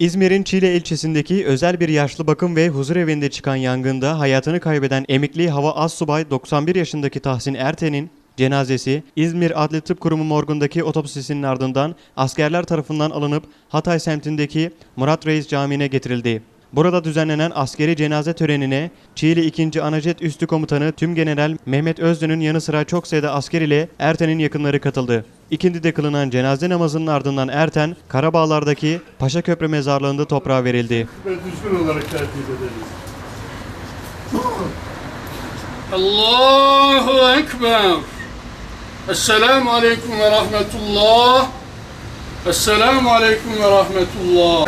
İzmir'in Çile ilçesindeki özel bir yaşlı bakım ve huzur evinde çıkan yangında hayatını kaybeden emekli hava assubay 91 yaşındaki Tahsin Erten'in cenazesi İzmir Adli Tıp Kurumu morgundaki otopsisinin ardından askerler tarafından alınıp Hatay semtindeki Murat Reis Camii'ne getirildi. Burada düzenlenen askeri cenaze törenine Çiğli 2. Anajet Üstü Komutanı Tümgeneral Mehmet Özdön'ün yanı sıra çok sayıda asker ile Erten'in yakınları katıldı. İkindide kılınan cenaze namazının ardından Erten, Karabağlar'daki Paşa Köprü mezarlığında toprağa verildi. ve düzgün olarak tertip ederiz. Allahu Ekber. Esselamu Aleyküm ve Rahmetullah. Esselamu Aleyküm ve Rahmetullah.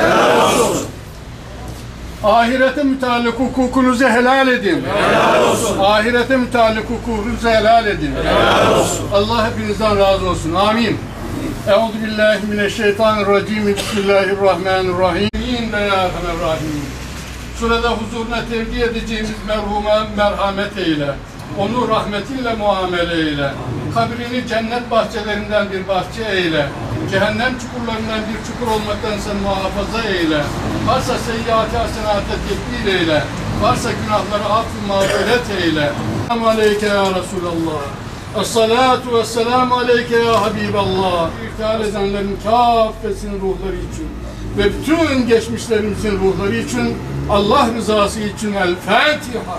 Ahirete müteallik hukukunuzu helal edin. Helal olsun. Ahirete müteallik hukukunuzu helal edin. Helal olsun. Allah hepinizden razı olsun. Amin. Euzu billahi mineşşeytanirracim. Bismillahirrahmanirrahim. Erhamer Rahimin. Surada huzuruna tevdi edeceğimiz merhuma merhamet eyle. Onu rahmetinle muamele eyle. Kabrini cennet bahçelerinden bir bahçe eyle. Cehennem çukurlarından bir çukur olmaktan sen muhafaza eyle. Varsa seyyiati hasenata tebdil eyle. Varsa günahları affı mağfiret eyle. Selamu aleyke ya Resulallah. Es-salatu ve selamu aleyke ya Habiballah. İrtihal edenlerin kâffesinin ruhları için ve bütün geçmişlerimizin ruhları için Allah rızası için El Fatiha.